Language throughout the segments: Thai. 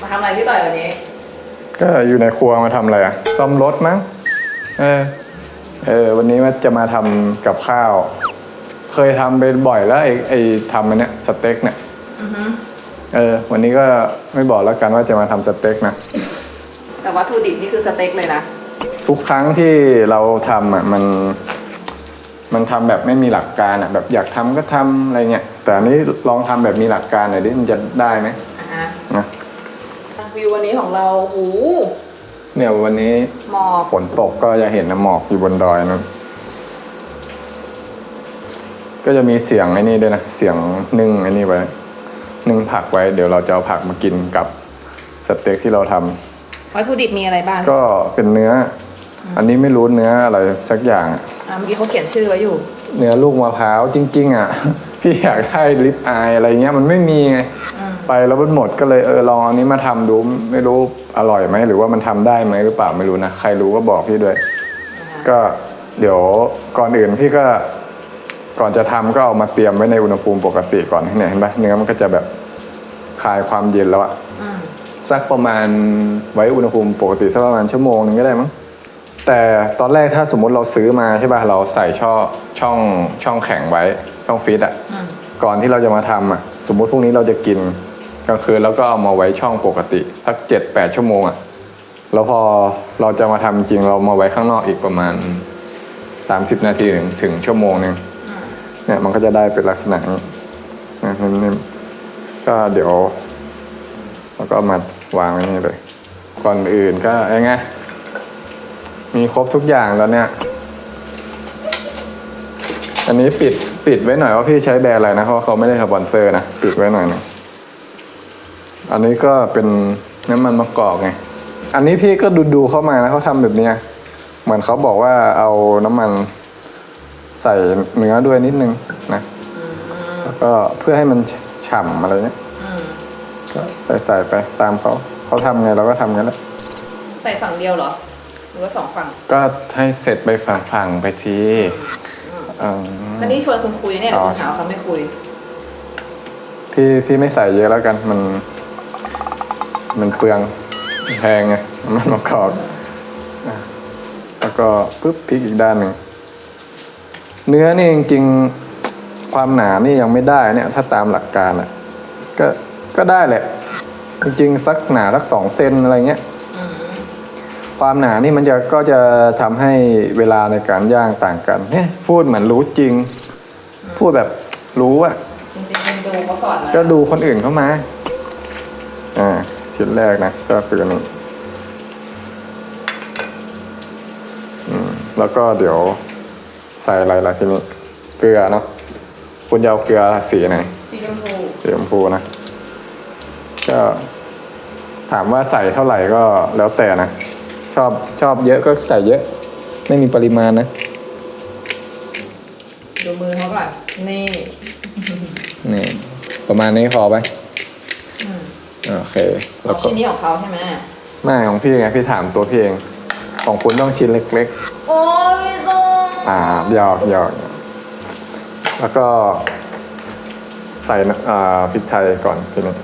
มาทำอะไรพี่ต่อยวันนี้ ก็อยู่ในครัวมาทำอะไรอะซ่อมรถมั้งเออเออวันนี้ว่าจะมาทำกับข้าว เคยทำไปบ่อยแล้วไอ้ไอ้ทำอันเนี้ยสเต็กเนี่ยอือฮึเออ วันนี้ก็ไม่บอกแล้วกันว่าจะมาทำสเต็กนะ แต่วัตถุดิบนี่คือสเต็กเลยนะ ทุกครั้งที่เราทำอะมัน มันทำแบบไม่มีหลักการอะแบบอยากทำก็ทำอะไรเงี้ยแต่อันนี้ลองทำแบบมีหลักการหน่อยดิมันจะได้ไหมอะฮะนะ วิววันนี้ของเราโอ้โหเนี่ยวันนี้หมอกฝนตกก็จะเห็นนะหมอกอยู่บนดอยนั้นก็จะมีเสียงไอ้นี่ด้วยนะเสียงนึ่งไอ้นี่ไว้นึ่งผักไว้ เดี๋ยวเราจะเอาผักมากินกับสเต็กที่เราทำวัตถุดิบมีอะไรบ้างก็เป็นเนื้อ อันนี้ไม่รู้เนื้ออะไรสักอย่างอะอะเมื่อกี้เขาเขียนชื่อไว้อยู่ เนื้อลูกมะพร้าวจริง ๆ อะ พี่อยากได้ลิปอายอะไรเงี้ยมันไม่มีไงอืม ไปแล้วมันหมดก็เลยเออลองอันนี้มาทำดูไม่รู้อร่อยไหมหรือว่ามันทำได้ไหมหรือเปล่าไม่รู้นะใครรู้ก็บอกพี่ด้วย ก็เดี๋ยวก่อนอื่นพี่ก็ก่อนจะทำก็เอามาเตรียมไว้ในอุณหภูมิปกติก่อนเนี่ยเห็นปะเนื้อมันก็จะแบบคลายความเย็นแล้วอะอืมสักประมาณไว้อุณหภูมิปกติสักประมาณชั่วโมงนึงก็ได้มั้งแต่ตอนแรกถ้าสมมุติเราซื้อมาใช่ป่ะเราใส่ช่อช่องช่องแข็งไว้ช่องฟิตอะอืมก่อนที่เราจะมาทำอะสมมุติพรุ่งนี้เราจะกิน กลางคืนแล้วก็เอามาไว้ช่องปกติสักเจ็ดแปดชั่วโมงอะแล้วพอเราจะมาทำจริงเรามาไว้ข้างนอกอีกประมาณสามสิบนาทีถึงถึงชั่วโมงหนึ่งเนี่ยมันก็จะได้เป็นลักษณะนี้นะนิ่มๆก็เดี๋ยวเราก็มาวางไว้นี่เลย ก่อนอื่นก็ยังไงมีครบทุกอย่างแล้วเนี่ย อันนี้ปิดปิดไว้หน่อยว่าพี่ใช้แบรนด์อะไรนะเพราะเขาไม่ได้สปอนเซอร์นะปิดไว้หน่อยนึง อันนี้ก็เป็นน้ำมันมะกอกไง อันนี้พี่ก็ดูดูๆเข้ามานะเขาทำแบบเนี้ยเหมือนเขาบอกว่าเอาน้ำมันใส่เนื้อด้วยนิดนึงนะอืมแล้วก็เพื่อให้มันฉ่ำอะไรเงี้ยอืมก็ใส่ใส่ไปตามเขาเขาทำไงเราก็ทำงั้นแหละใส่ฝั่งเดียวเหรอ หรือว่าสองฝั่งก็ให้เสร็จไปฝั่งๆไปทีเอิ่มอันนี้ชวนคุณคุยเนี่ยเดี๋ยวคุณหาว่าเขาไม่คุย พี่พี่ไม่ใส่เยอะแล้วกันมัน มันเปลืองแพงไงน้ำมันมะกอกอะแล้วก็ปุ๊บพลิกอีกด้านหนึ่งเนื้อนี่จริงๆความหนานี่ยังไม่ได้เนี่ย ถ้าตามหลักการอะ ก็ก็ได้แหละ จริงๆสักหนาสักสองเซนอะไรเงี้ยอืมความหนานี่มันจะก็จะทำให้เวลาในการย่างต่างกันเนี่ยพูดเหมือนรู้จริง พูดแบบรู้อะจริงๆเป็นดูเขาสอนมาก็ดูคนอื่นเข้ามาอ่า ชิ้นแรกนะก็คือนี่อืมแล้วก็เดี๋ยวใส่อะไรล่ะทีนี้เกลือเนาะคุณจะเอาเกลือสีไหนสีชมพูสีชมพูนะก็ถามว่าใส่เท่าไหร่ก็แล้วแต่นะ ชอบชอบเยอะก็ใส่เยอะ ไม่มีปริมาณนะ ดูมือเขาก่อนนี่นี่ประมาณนี้พอไปอืม โอเคเอาแล้วก็ชิ้นนี้ของเขาใช่ไหมไม่ของพี่ไงพี่ถามตัวพี่เองของคุณต้องชิ้นเล็ก โอ้ยต้องๆอ่าหยอกหยอกแล้วก็ใส่น้ำอ่าพริกไทยก่อนทีนี้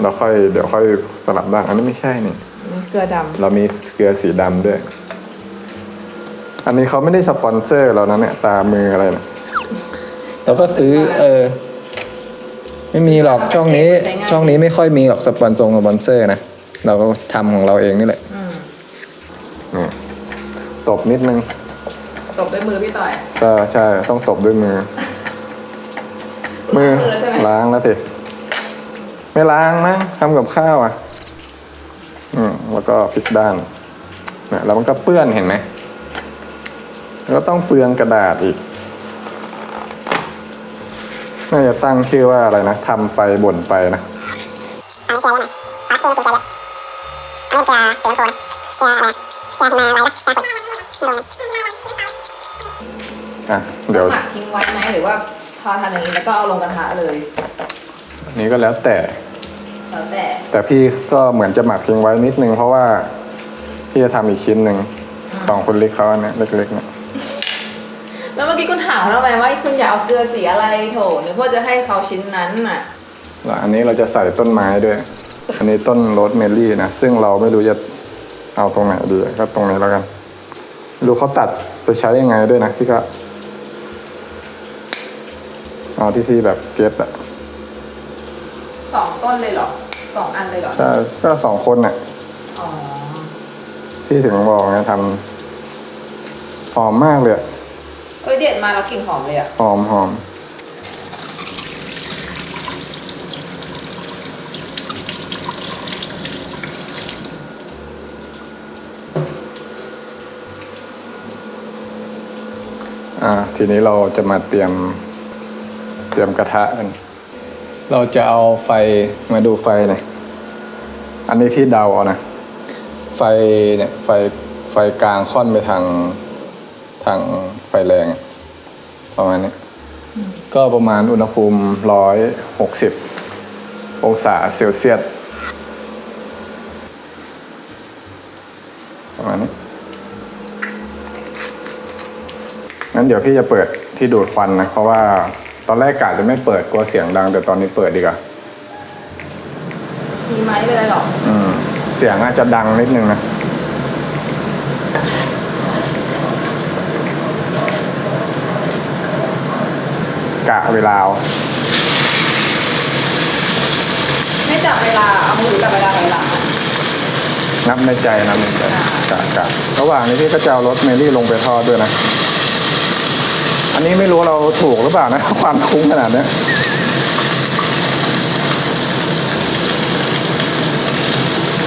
แล้วค่อยเดี๋ยวค่อยสลับบ้างอันนี้ไม่ใช่นี่ นี่เกลือดเรามีเกลือสีดำด้วย อันนี้เขาไม่ได้สปอนเซอร์เรานะเนี่ยตามืออะไรนะเราก็ซื้อเออ ไม่มีหรอกช่องนี้ช่องนี้ไม่ค่อยมีหรอกสปอนซงสปอนเซอร์นะเราก็ทำของเราเองนี่แหละำอืมนี่ตบนิดนึงตบด้วยมือพี่ต่อย ก็ใช่ต้องตบด้วยมือ มือล้างมือแล้วใช่ไหม ล้างแล้วสิไม่ล้างมั้งทำกับข้าวอะ อืมแล้วก็พลิกด้านเนี่ยแล้วมันก็เปื้อนเห็นไหมแล้วก็ต้องเปลืองกระดาษอีก น่าจะตั้งชื่อว่าอะไรนะทำไปบ่นไปนะอันนี้แกแล้วนะปลาเค็มเป็นแกแล้วอันนี้แกสีน้ำโคนแกอะไรแกมาอะไรนะแกติดไม่รู้นะอะเดี๋ยวหมักทิ้งไว้ไหมหรือว่าพอทำอย่างนี้แล้วก็เอาลงกระทะเลยอันนี้ก็แล้วแต่ แล้วแต่แต่พี่ก็เหมือนจะหมักทิ้งไว้นิดนึงเพราะว่าพี่จะทำอีกชิ้นหนึ่งของคุณเล็กเขาอันเนี้ยเล็กๆเนี่ย แล้วเมื่อกี้คุณถามทำไมว่าคุณอยากเอาเกลือสีอะไรโถนึกว่าจะให้เขาชิ้นนั้นน่ะ แล้วอันนี้เราจะใส่ต้นไม้ด้วยออันนี้ต้นโรสเมลี่นะ ซึ่งเราไม่รู้จะเอาตรงไหนดีก็ตรงนี้แล้วกันไม่รู้เขาตัดไปใช้ยังไงด้วยนะพี่ก็เอาที่พี่แบบเก็ตอะสองต้นเลยเหรอสองอันเลยเหรอ ใช่ก็สองคนน่ะ อ๋อ พี่ถึงบอกไงทำหอมมากเลยอะ เอ้ยเด็ดมาแล้วกลิ่นหอมเลยอะ หอมหอมอ่าทีนี้เราจะมาเตรียมเตรียมกระทะกัน เราจะเอาไฟมาดูไฟหน่อยอันนี้พี่เดาเอานะ ไฟเนี่ยไฟไฟกลางค่อนไปทางทาง ไฟแรงอะประมาณนี้ ก็ประมาณอุณหภูมิร้อยหกสิบองศาเซลเซียสประมาณนี้งั้นเดี๋ยวพี่จะเปิดที่ดูดควันนะ เพราะว่าตอนแรกกะจะไม่เปิดกลัวเสียงดัง แต่ตอนนี้เปิดดีกว่า มีไม้ไปเลยเหรอ อืม เสียงอาจจะดังนิดนึงนะ เวลาเอาไม่จับเวลาเอามือจับเวลาถอยหลังอะนับในใจนับในใจกะกะระหว่างนี้พี่ก็จะเอารถเมลี่ลงไปทอดด้วยนะ อันนี้ไม่รู้เราถูกหรือเปล่านะ ความคุ้งขนาดเนี้ย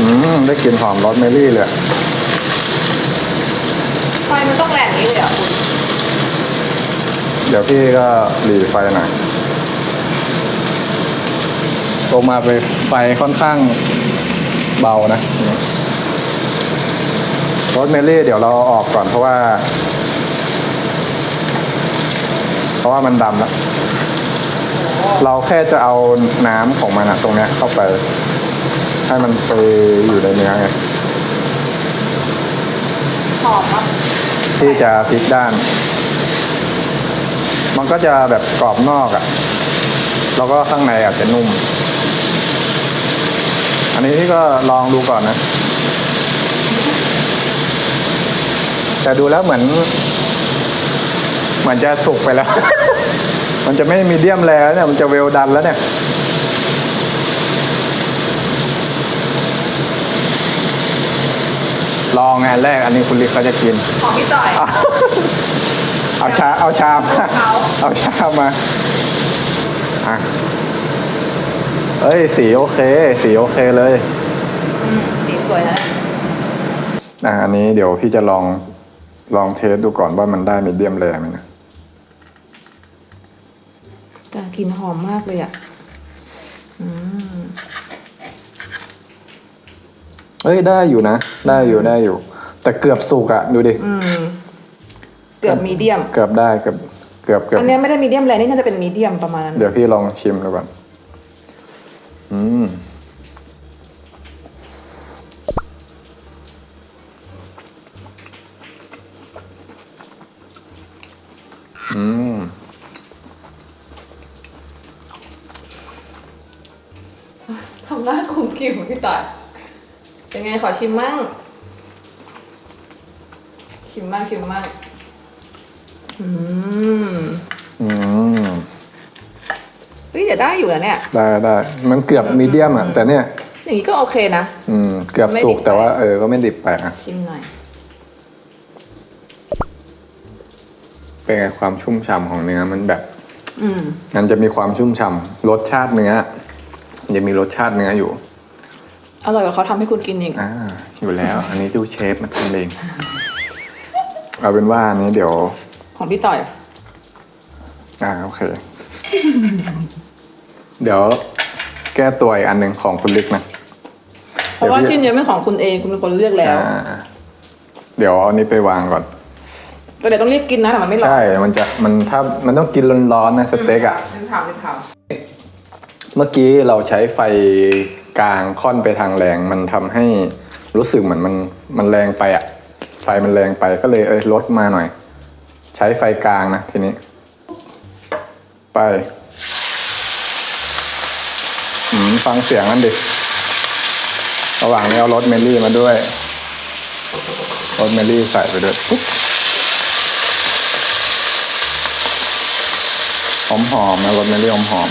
อืมได้กลิ่นหอมรสเมลี่เลยอะไฟมันต้องแรงนี้เลยเหรอะคุณ เดี๋ยวพี่ก็หลีไฟหน่อยลงมาไปไฟค่อนข้างเบานะรสเมลี่เดี๋ยวเราเอาออกก่อนเพราะว่า เพราะว่ามันดำแล้ว เราแค่จะเอาน้ำของมันอะตรงเนี้ยเข้าไป ให้มันไปอยู่ในเนื้อไงหอมมากที่จะพลิกด้าน มันก็จะแบบกรอบนอกอะ่ะ แล้วก็ข้างในอาจจะนุ่ม อันนี้พี่ก็ลองดูก่อนนะ แต่ดูแล้วเหมือน เหมือนจะสุกไปแล้ว มันจะไม่มีเดียมแล้วเนี่ย มันจะเวลดันแล้วเนี่ยลองงานแรกอันนี้คุณลิกเขาจะกิน ของพี่ต่อย เอาชาเอาชามมาเอาเอาชามมาอะเอ้ยสีโอเค สีโอเคเลยอืมสีสวยนะอะอันนี้เดี๋ยวพี่จะลองลองเทสดูก่อนว่ามันได้มีเดียมแรไหมนะแต่กลิ่นหอมมากเลยอะอืมเอ้ยได้อยู่นะ ได้อยู่ได้อยู่ แต่เกือบสุกอะดูดิอืม เกือบมีเดียม เกือบได้เกือบเกือบเกือบอันเนี้ยไม่ได้มีเดียมแรงนี่น่าจะเป็นมีเดียมประมาณนั้น เดี๋ยวพี่ลองชิมดูก่อนอืมอืมทำหน้าคุมกิ่วพี่ต่อยเป็นไงขอชิมมั่ง ชิมมั่งชิมมั่ง อืมอืมเฮ้ยเดี๋ยวได้อยู่นะเนี่ย ได้ได้มันเกือบมีเดียมอะแต่เนี่ย อย่างนี้ก็โอเคนะ อืม เกือบสุกไม่ดิบไปแต่ว่าเออก็ไม่ดิบไปอะชิมหน่อย เป็นไงความชุ่มฉ่ำของเนื้อมันแบบ อืมมันจะมีความชุ่มฉ่ำรสชาติเนื้อมันจะมีรสชาติเนื้ออยู่ อร่อยกว่าเขาทำให้คุณกินอีกอ่าอยู่แล้ว อันนี้ดูเชฟมาทำเอง เอาเป็นว่าอันนี้เดี๋ยว ของพี่ต่อย อ่าโอเค เดี๋ยวแก้ตัวอีกอันหนึ่งของคุณลิกนะเพราะว่าชิ้นเนี้ยเป็นของคุณเองคุณเป็นคนเลือกแล้ว อ่าเดี๋ยวเอาอันนี้ไปวางก่อน แต่เดี๋ยวต้องรีบกินนะแต่มันไม่ร้อนใช่ มันจะมันถ้ามันต้องกินร้อนๆนะสเต็กอะ เป็นถามเป็นถามเมื่อกี้เราใช้ไฟกลางค่อนไปทางแรง มันทำให้รู้สึกเหมือนมันมันแรงไปอะไฟมันแรงไปก็เลยเออลดมาหน่อย ใช้ไฟกลางนะทีนี้ ไปฟังเสียงนั่นดิ ระหว่างนี้เอารสเมลี่มาด้วยรสเมลี่ใส่ไปด้วยปุ๊บหอมหอมนะรสเมลี่หอมหอม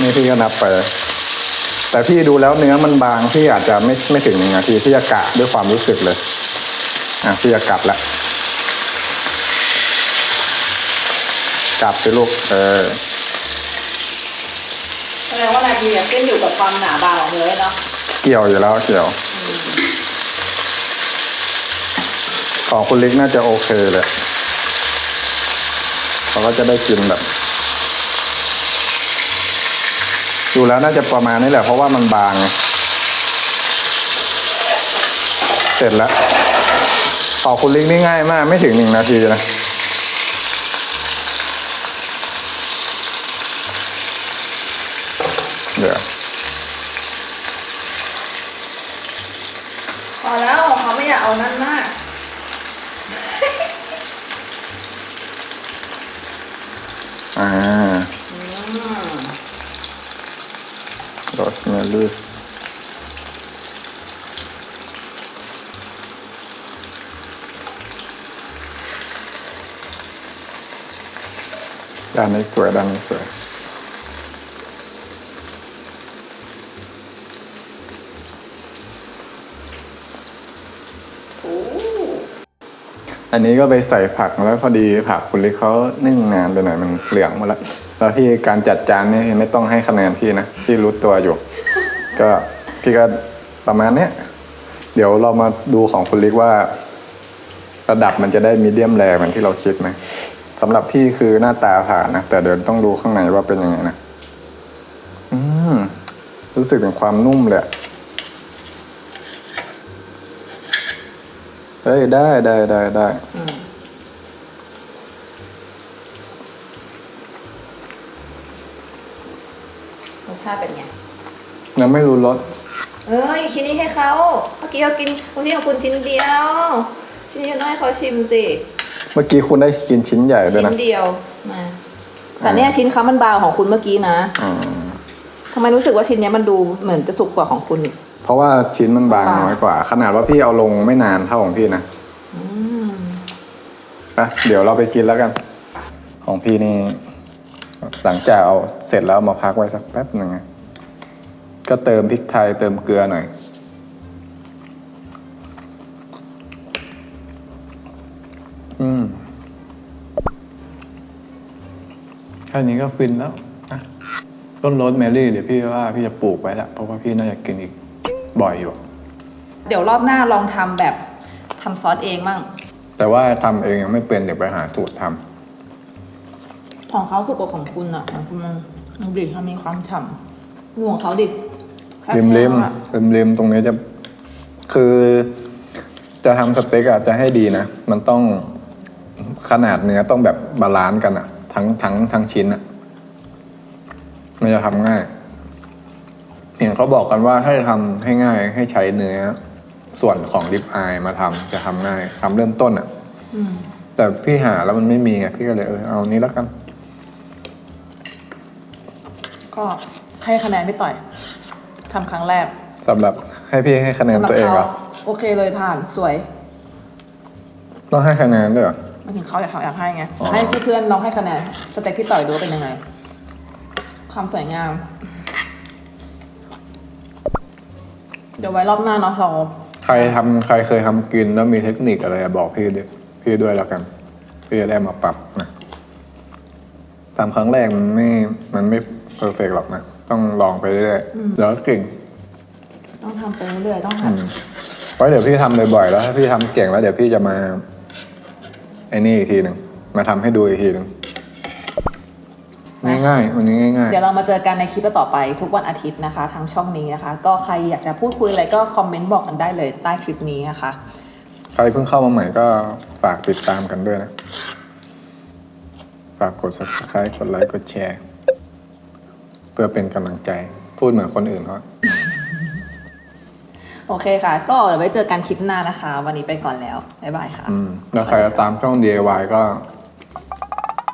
นี่พี่ก็นับไป แต่พี่ดูแล้วเนื้อมันบางพี่อาจจะไม่ไม่ถึงหนึ่งนาทีพี่จะกะด้วยความรู้สึกเลยอะพี่จะกัดละกัดไปลูกเออแสดงว่านาทีอะขึ้นอยู่กับความหนาบางของเนื้อเนาะเกี่ยวอยู่แล้วเกี่ยว ของคุณเล็กน่าจะโอเคเลยเขาก็จะได้กินแบบ ดูแล้วน่าจะประมาณนี้แหละเพราะว่ามันบางไงเสร็จแล้วของคุณเล็กนี่ง่ายมาก ไม่ถึงหนึ่งนาทีนะเดี๋ยวพอแล้วเขาไม่อยากเอานั่นมาก อ่า อืม โรส เมลี่ด้านนี้สวยด้านนี้สวยโอ้อันนี้ก็ไปใส่ผักแล้วพอดีผักคุณลิกเขานึ่งนานไปหน่อยมันเหลืองหมดแล้วแล้วพี่การจัดจานนี่ไม่ต้องให้คะแนนพี่นะพี่รู้ตัวอยู่ ก็พี่ก็ประมาณเนี้ยเดี๋ยวเรามาดูของคุณลิกว่า ระดับมันจะได้มีเดียมแรงเหมือนที่เราคิดไหมสำหรับพี่คือหน้าตาผ่านนะ แต่เดี๋ยวต้องดูข้างในว่าเป็นยังไงนะอืมรู้สึกถึงความนุ่มเลยเฮ้ยได้ได้ได้ได้รสชาติเป็นไง ยังไม่รู้รสเอ้ยชิ้นนี้ให้เขาเมื่อกี้เขากินเมื่อกี้ของคุณชิ้นเดียว ชิ้นเดียวน้อยเขาชิมสิเมื่อกี้คุณได้กินชิ้นใหญ่ด้วยชิ้นะนเดียวมาแต่เนี่ยชิ้นเขามันบางของคุณเมื่อกี้นะอืม ทำไมรู้สึกว่าชิ้นเนี้ยมันดูเหมือนจะสุกกว่าของคุณอีก เพราะว่าชิ้นมันบางบางน้อยกว่า ขนาดว่าพี่เอาลงไม่นานเท่าของพี่นะอืมไปเดี๋ยวเราไปกินแล้วกัน ของพี่นี่ หลังจากเอาเสร็จแล้วเอามาพักไว้สักแป๊บหนึ่งอะ ก็เติมพริกไทยเติมเกลือหน่อย อืมแค่นี้ก็ฟินแล้วนะต้นโรสแมรี่เดี๋ยวพี่ว่าพี่จะปลูกไว้ละเพราะว่าพี่น่าจะกินอีกบ่อยอยู่ เดี๋ยวรอบหน้าลองทำแบบทำซอสเองมั่งแต่ว่าทำเองยังไม่เป็นเดี๋ยวไปหาสูตรทำของเขาสุกกว่าของคุณอะของคุณมันมันดิมันมีความฉ่ำดูของเขาดิ ริมริมอะริมริมตรงนี้จะคือ จะทำสเต็กอะจะให้ดีนะ มันต้องขนาดเนื้อต้องแบบบาลานซ์กันอะทั้งทั้งทั้งชิ้นอะมันจะทำง่ายเห็นเขาบอกกันว่าถ้าจะทำให้ง่ายให้ใช้เนื้อ ส่วนของริบอายมาทำจะทำง่ายทำเริ่มต้นอะอืมแต่พี่หาแล้วมันไม่มีไงพี่ก็เลยเออเอานี้แล้วกัน ก็ให้คะแนนพี่ต่อย ทำครั้งแรกสำหรับให้พี่ให้คะแนนตัวเองเหรอโอเคเลยผ่านสวยต้องให้คะแนนด้วยเหรอมาถึงเขาอยากเขาอยากให้ไงอ๋อให้เพื่อนๆลองให้คะแนนสเต็กพี่ต่อยดูว่าเป็นยังไง ความสวยงาม เดี๋ยวไว้รอบหน้าเนาะเราใครทำใครเคยทำกินแล้วมีเทคนิคอะไรอะบอกพี่ด้วยพี่ด้วยแล้วกันพี่จะได้มาปรับนะทำครั้งแรกมันไม่มันไม่เพอร์เฟกหรอกนะ ต้องลองไปเรื่อยๆแล้วเก่งต้องทำไปเรื่อยๆต้องอืหัดมเพราะเดี๋ยวพี่ทำบ่อยๆแล้วถ้าพี่ทำเก่งแล้วเดี๋ยวพี่จะมาไอ้นี่อีกทีหนึ่งมาทำให้ดูอีกทีหนึ่งง่ายๆวันนี้ง่าย เดี๋ยวเรามาเจอกันในคลิปต่อไปทุกวันอาทิตย์นะคะ ทางช่องนี้นะคะ ก็ใครอยากจะพูดคุยอะไรก็คอมเมนต์บอกกันได้เลยใต้คลิปนี้นะคะ ๆ ใครเพิ่งเข้ามาใหม่ก็ฝากติดตามกันด้วยนะ ฝากกด subscribe กดไลค์กดแชร์ เพื่อเป็นกำลังใจ พูดเหมือนคนอื่นเขาโอเคค่ะ ก็เดี๋ยวไว้เจอกันคลิปหน้านะคะ วันนี้ไปก่อนแล้ว บ๊ายบายค่ะแล้วใครจะตามช่อง DIY ก็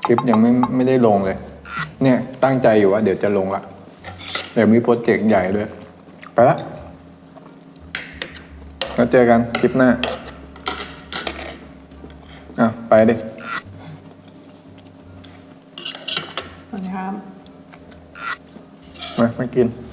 คลิปยังไม่ไม่ได้ลงเลย เนี่ยตั้งใจอยู่ว่าเดี๋ยวจะลงละเดี๋ยวมีโปรเจกต์ใหญ่ด้วย ไปละแล้วเจอกันคลิปหน้า อะ ไปดิสวัสดีครับ Commissioner McGinn.